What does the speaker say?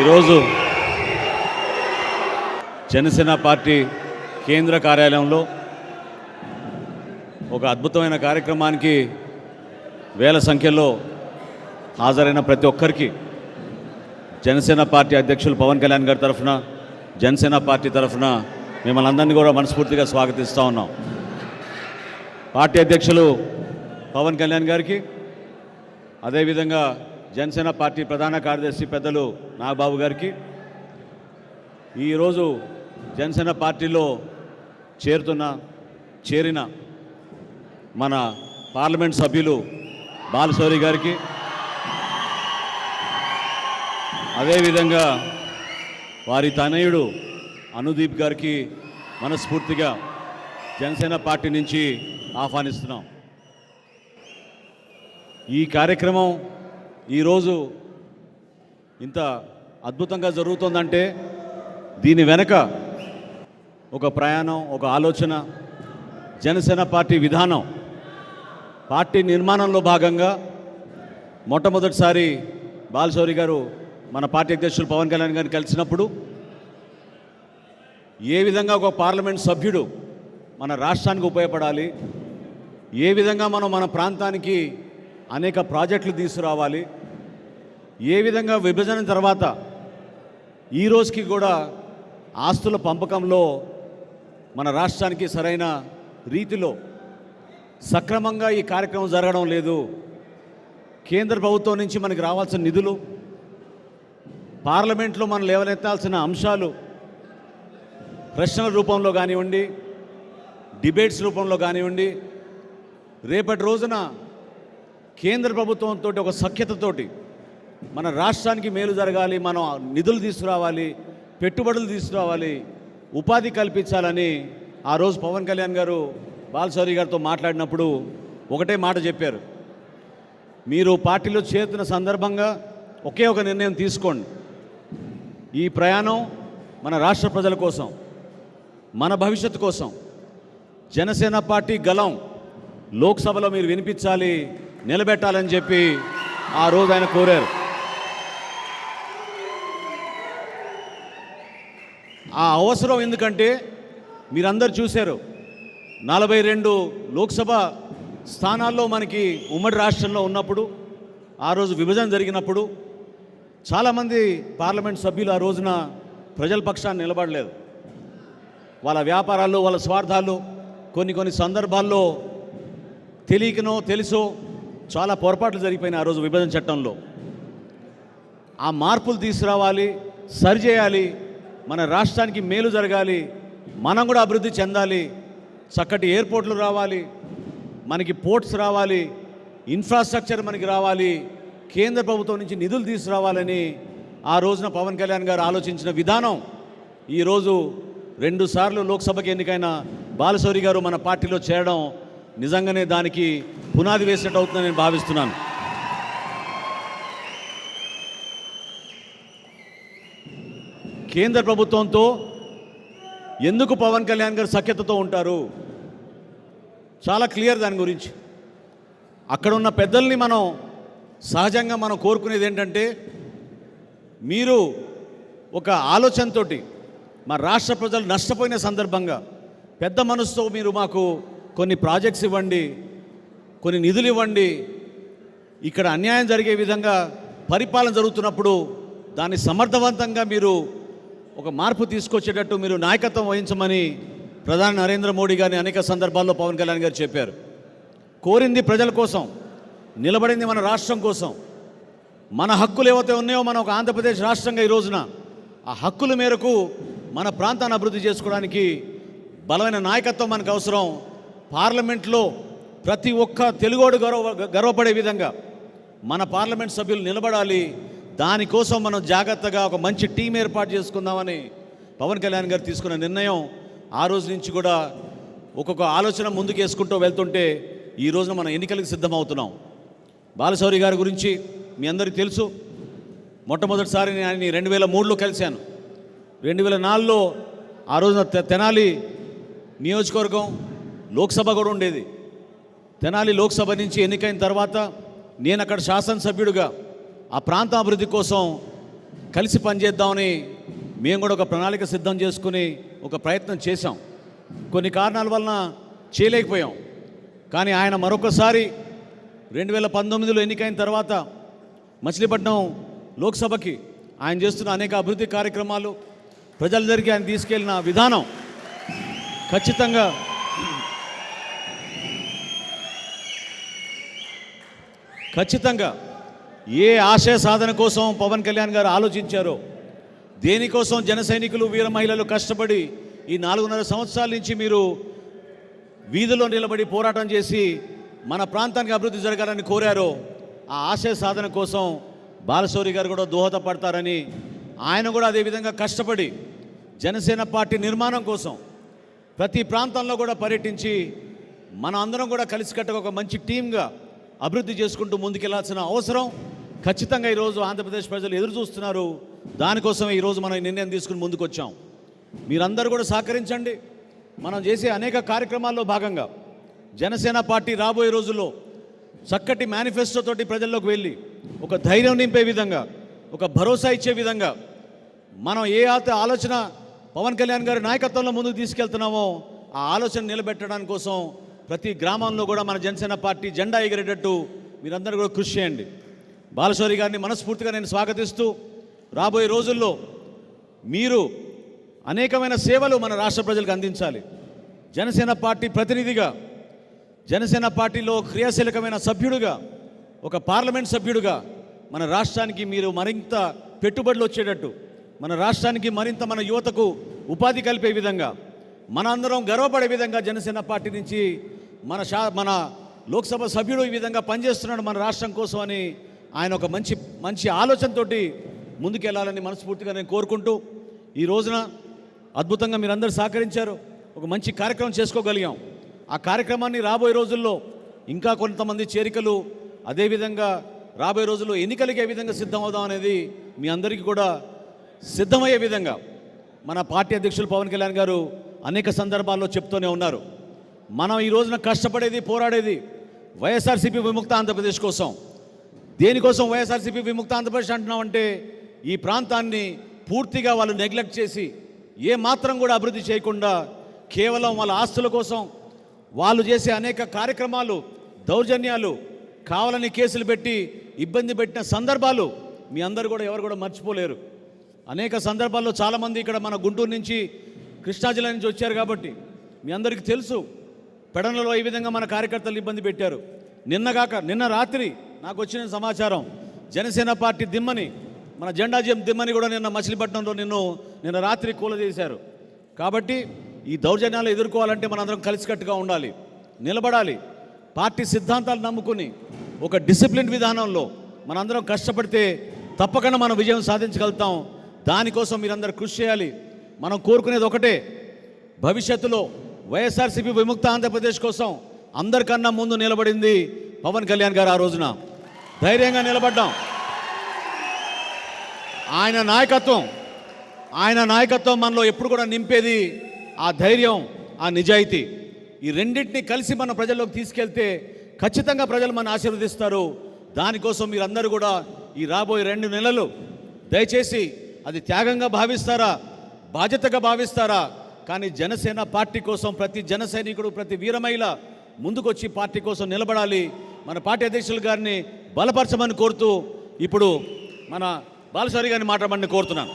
ఈరోజు జనసేన పార్టీ కేంద్ర కార్యాలయంలో ఒక అద్భుతమైన కార్యక్రమానికి వేల సంఖ్యలో హాజరైన ప్రతి ఒక్కరికి జనసేన పార్టీ అధ్యక్షులు పవన్ కళ్యాణ్ గారి తరఫున జనసేన పార్టీ తరఫున మిమ్మల్ని అందరినీ కూడా మనస్ఫూర్తిగా స్వాగతిస్తూ ఉన్నాం. పార్టీ అధ్యక్షులు పవన్ కళ్యాణ్ గారికి అదేవిధంగా జనసేన పార్టీ ప్రధాన కార్యదర్శి పెద్దలు నాగబాబు గారికి. ఈరోజు జనసేన పార్టీలో చేరుతున్న చేరిన మన పార్లమెంట్ సభ్యులు బాలశౌరి గారికి. అదేవిధంగా వారి తనయుడు అనుదీప్ గారికి మనస్ఫూర్తిగా జనసేన పార్టీ నుంచి ఆహ్వానిస్తున్నాం. ఈ కార్యక్రమం ఈరోజు ఇంత అద్భుతంగా జరుగుతుందంటే దీని వెనక ఒక ప్రయాణం ఒక ఆలోచన జనసేన పార్టీ విధానం పార్టీ నిర్మాణంలో భాగంగా మొట్టమొదటిసారి బాలశౌరి గారు మన పార్టీ అధ్యక్షులు పవన్ కళ్యాణ్ గారిని కలిసినప్పుడు ఏ విధంగా ఒక పార్లమెంట్ సభ్యుడు మన రాష్ట్రానికి ఉపయోగపడాలి ఏ విధంగా మనం మన ప్రాంతానికి అనేక ప్రాజెక్టులు తీసుకురావాలి. ఏ విధంగా విభజన తర్వాత ఈ రోజుకి కూడా ఆస్తుల పంపకంలో మన రాష్ట్రానికి సరైన రీతిలో సక్రమంగా ఈ కార్యక్రమం జరగడం లేదు. కేంద్ర ప్రభుత్వం నుంచి మనకి రావాల్సిన నిధులు పార్లమెంట్లో మనం లేవనెత్తాల్సిన అంశాలు ప్రశ్నల రూపంలో కానివ్వండి డిబేట్స్ రూపంలో కానివ్వండి రేపటి రోజున కేంద్ర ప్రభుత్వంతో ఒక సఖ్యతతోటి మన రాష్ట్రానికి మేలు జరగాలి మనం నిధులు తీసుకురావాలి పెట్టుబడులు తీసుకురావాలి ఉపాధి కల్పించాలని ఆ రోజు పవన్ కళ్యాణ్ గారు బాలశౌరి గారితో మాట్లాడినప్పుడు ఒకటే మాట చెప్పారు. మీరు పార్టీలో చేరుతున్న సందర్భంగా ఒకే ఒక నిర్ణయం తీసుకోండి. ఈ ప్రయాణం మన రాష్ట్ర ప్రజల కోసం మన భవిష్యత్తు కోసం. జనసేన పార్టీ గలం లోక్సభలో మీరు వినిపించాలి నిలబెట్టాలని చెప్పి ఆ రోజు ఆయన కోరారు. ఆ అవసరం ఎందుకంటే మీరందరూ చూశారు నలభై రెండు లోక్సభ స్థానాల్లో మనకి ఉమ్మడి రాష్ట్రంలో ఉన్నప్పుడు ఆ రోజు విభజన జరిగినప్పుడు చాలామంది పార్లమెంట్ సభ్యులు ఆ రోజున ప్రజల పక్షాన్ని నిలబడలేదు. వాళ్ళ వ్యాపారాలు వాళ్ళ స్వార్థాలు కొన్ని కొన్ని సందర్భాల్లో తెలియకనో తెలుసో చాలా పొరపాట్లు జరిగిపోయినాయి ఆ రోజు విభజన చట్టంలో. ఆ మార్పులు తీసుకురావాలి సరిచేయాలి మన రాష్ట్రానికి మేలు జరగాలి మనం కూడా అభివృద్ధి చెందాలి చక్కటి ఎయిర్పోర్ట్లు రావాలి మనకి పోర్ట్స్ రావాలి ఇన్ఫ్రాస్ట్రక్చర్ మనకి రావాలి కేంద్ర ప్రభుత్వం నుంచి నిధులు తీసుకురావాలని ఆ రోజున పవన్ కళ్యాణ్ గారు ఆలోచించిన విధానం. ఈరోజు రెండుసార్లు లోక్సభకి ఎన్నికైన బాలశౌరి గారు మన పార్టీలో చేరడం నిజంగానే దానికి పునాది వేసినట్టు అవుతుందని నేను భావిస్తున్నాను. కేంద్ర ప్రభుత్వంతో ఎందుకు పవన్ కళ్యాణ్ గారు సఖ్యతతో ఉంటారు? చాలా క్లియర్ దాని గురించి. అక్కడ ఉన్న పెద్దల్ని మనం సహజంగా మనం కోరుకునేది ఏంటంటే మీరు ఒక ఆలోచనతోటి మా రాష్ట్ర ప్రజలు నష్టపోయిన సందర్భంగా పెద్ద మనసుతో మీరు మాకు కొన్ని ప్రాజెక్ట్స్ ఇవ్వండి కొన్ని నిధులు ఇవ్వండి. ఇక్కడ అన్యాయం జరిగే విధంగా పరిపాలన జరుగుతున్నప్పుడు దాన్ని సమర్థవంతంగా మీరు ఒక మార్పు తీసుకొచ్చేటట్టు మీరు నాయకత్వం వహించమని ప్రధాని నరేంద్ర మోడీ గారిని అనేక సందర్భాల్లో పవన్ కళ్యాణ్ గారు చెప్పారు. కోరింది ప్రజల కోసం నిలబడింది మన రాష్ట్రం కోసం. మన హక్కులు ఏవైతే ఉన్నాయో మనం ఒక ఆంధ్రప్రదేశ్ రాష్ట్రంగా ఈ రోజున ఆ హక్కుల మేరకు మన ప్రాంతాన్ని అభివృద్ధి చేసుకోవడానికి బలమైన నాయకత్వం మనకు అవసరం. పార్లమెంట్లో ప్రతి ఒక్క తెలుగోడు గర్వ గర్వపడే విధంగా మన పార్లమెంట్ సభ్యులు నిలబడాలి. దానికోసం మనం జాగ్రత్తగా ఒక మంచి టీం ఏర్పాటు చేసుకుందామని పవన్ కళ్యాణ్ గారు తీసుకున్న నిర్ణయం. ఆ రోజు నుంచి కూడా ఒక్కొక్క ఆలోచన ముందుకు వేసుకుంటూ వెళ్తుంటే ఈ రోజున మనం ఎన్నికలకు సిద్ధమవుతున్నాం. బాలశౌరి గారి గురించి మీ అందరికీ తెలుసు. మొట్టమొదటిసారి నేను ఆయన్ని రెండు వేల మూడులో కలిశాను. రెండు వేల నాలుగులో ఆ రోజున తె- తెనాలి నియోజకవర్గం లోక్సభ కూడా ఉండేది. తెనాలి లోక్సభ నుంచి ఎన్నికైన తర్వాత నేను అక్కడ శాసనసభ్యుడిగా ఆ ప్రాంత అభివృద్ధి కోసం కలిసి పనిచేద్దామని మేము కూడా ఒక ప్రణాళిక సిద్ధం చేసుకుని ఒక ప్రయత్నం చేశాం. కొన్ని కారణాల వలన చేయలేకపోయాం. కానీ ఆయన మరొకసారి రెండు వేల పంతొమ్మిదిలో ఎన్నికైన తర్వాత మచిలీపట్నం లోక్సభకి ఆయన చేస్తున్న అనేక అభివృద్ధి కార్యక్రమాలు ప్రజల దగ్గరికి ఆయన తీసుకెళ్ళిన విధానం ఖచ్చితంగా ఖచ్చితంగా ఏ ఆశయ సాధన కోసం పవన్ కళ్యాణ్ గారు ఆలోచించారో దేనికోసం జన సైనికులు వీర మహిళలు కష్టపడి ఈ నాలుగున్నర సంవత్సరాల నుంచి మీరు వీధిలో నిలబడి పోరాటం చేసి మన ప్రాంతానికి అభివృద్ధి జరగాలని కోరారో ఆ ఆశయ సాధన కోసం బాలశౌరి గారు కూడా దోహదపడతారని ఆయన కూడా అదేవిధంగా కష్టపడి జనసేన పార్టీ నిర్మాణం కోసం ప్రతి ప్రాంతంలో కూడా పర్యటించి మన అందరం కూడా కలిసికట్టుగా ఒక మంచి టీంగా అభివృద్ధి చేసుకుంటూ ముందుకెళ్ళాల్సిన అవసరం ఖచ్చితంగా ఈరోజు ఆంధ్రప్రదేశ్ ప్రజలు ఎదురు చూస్తున్నారు. దానికోసం ఈరోజు మనం ఈ నిర్ణయం తీసుకుని ముందుకు వచ్చాం మీరందరూ కూడా సహకరించండి. మనం చేసే అనేక కార్యక్రమాల్లో భాగంగా జనసేన పార్టీ రాబోయే రోజుల్లో చక్కటి మేనిఫెస్టోతోటి ప్రజల్లోకి వెళ్ళి ఒక ధైర్యం నింపే విధంగా ఒక భరోసా ఇచ్చే విధంగా మనం ఏ ఆలోచన పవన్ కళ్యాణ్ గారి నాయకత్వంలో ముందుకు తీసుకెళ్తున్నామో ఆ ఆలోచన నిలబెట్టడానికి కోసం ప్రతి గ్రామంలో కూడా మన జనసేన పార్టీ జెండా ఎగిరేటట్టు మీరందరూ కూడా కృషి చేయండి. బాలశౌరి గారిని మనస్ఫూర్తిగా నేను స్వాగతిస్తూ రాబోయే రోజుల్లో మీరు అనేకమైన సేవలు మన రాష్ట్ర ప్రజలకు అందించాలి. జనసేన పార్టీ ప్రతినిధిగా జనసేన పార్టీలో క్రియాశీలకమైన సభ్యుడుగా ఒక పార్లమెంట్ సభ్యుడుగా మన రాష్ట్రానికి మీరు మరింత పెట్టుబడులు వచ్చేటట్టు మన రాష్ట్రానికి మరింత మన యువతకు ఉపాధి కలిపే విధంగా మన అందరం గర్వపడే విధంగా జనసేన పార్టీ నుంచి మన షా మన లోక్సభ సభ్యుడు ఈ విధంగా పనిచేస్తున్నాడు మన రాష్ట్రం కోసం అని ఆయన ఒక మంచి మంచి ఆలోచనతోటి ముందుకెళ్ళాలని మనస్ఫూర్తిగా నేను కోరుకుంటూ ఈ రోజున అద్భుతంగా మీరందరూ సహకరించారు. ఒక మంచి కార్యక్రమం చేసుకోగలిగాం. ఆ కార్యక్రమాన్ని రాబోయే రోజుల్లో ఇంకా కొంతమంది చేరికలు అదేవిధంగా రాబోయే రోజుల్లో ఎన్నికలకి ఏ విధంగా సిద్ధమవుదాం అనేది మీ అందరికీ కూడా సిద్ధమయ్యే విధంగా మన పార్టీ అధ్యక్షులు పవన్ కళ్యాణ్ గారు అనేక సందర్భాల్లో చెప్తూనే ఉన్నారు. మనం ఈ రోజున కష్టపడేది పోరాడేది వైఎస్ఆర్సీపీ విముక్త ఆంధ్రప్రదేశ్ కోసం. దేనికోసం వైఎస్ఆర్సీపీ విముక్త ఆంధ్రప్రదేశ్ అంటున్నామంటే ఈ ప్రాంతాన్ని పూర్తిగా వాళ్ళు నెగ్లెక్ట్ చేసి ఏ మాత్రం కూడా అభివృద్ధి చేయకుండా కేవలం వాళ్ళ ఆస్తుల కోసం వాళ్ళు చేసే అనేక కార్యక్రమాలు దౌర్జన్యాలు కావాలని కేసులు పెట్టి ఇబ్బంది పెట్టిన సందర్భాలు మీ అందరు కూడా ఎవరు కూడా మర్చిపోలేరు. అనేక సందర్భాల్లో చాలామంది ఇక్కడ మన గుంటూరు నుంచి కృష్ణా జిల్లా నుంచి వచ్చారు కాబట్టి మీ అందరికీ తెలుసు. పెడనలో ఈ విధంగా మన కార్యకర్తలు ఇబ్బంది పెట్టారు. నిన్నగాక నిన్న రాత్రి నాకు వచ్చిన సమాచారం జనసేన పార్టీ దిమ్మని మన జెండా జియం దిమ్మని కూడా నిన్న మచిలీపట్నంలో నిన్ను నిన్న రాత్రి కూలదీశారు కాబట్టి ఈ దౌర్జన్యాలు ఎదుర్కోవాలంటే మనందరం కలిసికట్టుగా ఉండాలి నిలబడాలి. పార్టీ సిద్ధాంతాలు నమ్ముకుని ఒక డిసిప్లిన్ విధానంలో మనందరం కష్టపడితే తప్పకుండా మనం విజయం సాధించగలుగుతాం. దానికోసం మీరందరూ కృషి చేయాలి. మనం కోరుకునేది ఒకటే భవిష్యత్తులో వైఎస్ఆర్సీపీ విముక్త ఆంధ్రప్రదేశ్ కోసం అందరికన్నా ముందు నిలబడింది పవన్ కళ్యాణ్ గారు ఆ రోజున. ధైర్యంగా నిలబడ్డాం. ఆయన నాయకత్వం ఆయన నాయకత్వం మనలో ఎప్పుడు కూడా నింపేది ఆ ధైర్యం ఆ నిజాయితీ. ఈ రెండింటినీ కలిసి మన ప్రజల్లోకి తీసుకెళ్తే ఖచ్చితంగా ప్రజలు మన ఆశీర్వదిస్తారు. దానికోసం మీరందరూ కూడా ఈ రాబోయే రెండు నెలలు దయచేసి అది త్యాగంగా భావిస్తారా బాధ్యతగా భావిస్తారా? కానీ జనసేన పార్టీ కోసం ప్రతి జన సైనికుడు ప్రతి వీరమహిళ ముందుకొచ్చి పార్టీ కోసం నిలబడాలి. మన పార్టీ అధ్యక్షులు గారిని బలపరచమని కోరుతూ ఇప్పుడు మన బాలసారి గారిని మాట్లాడమని కోరుతున్నాను.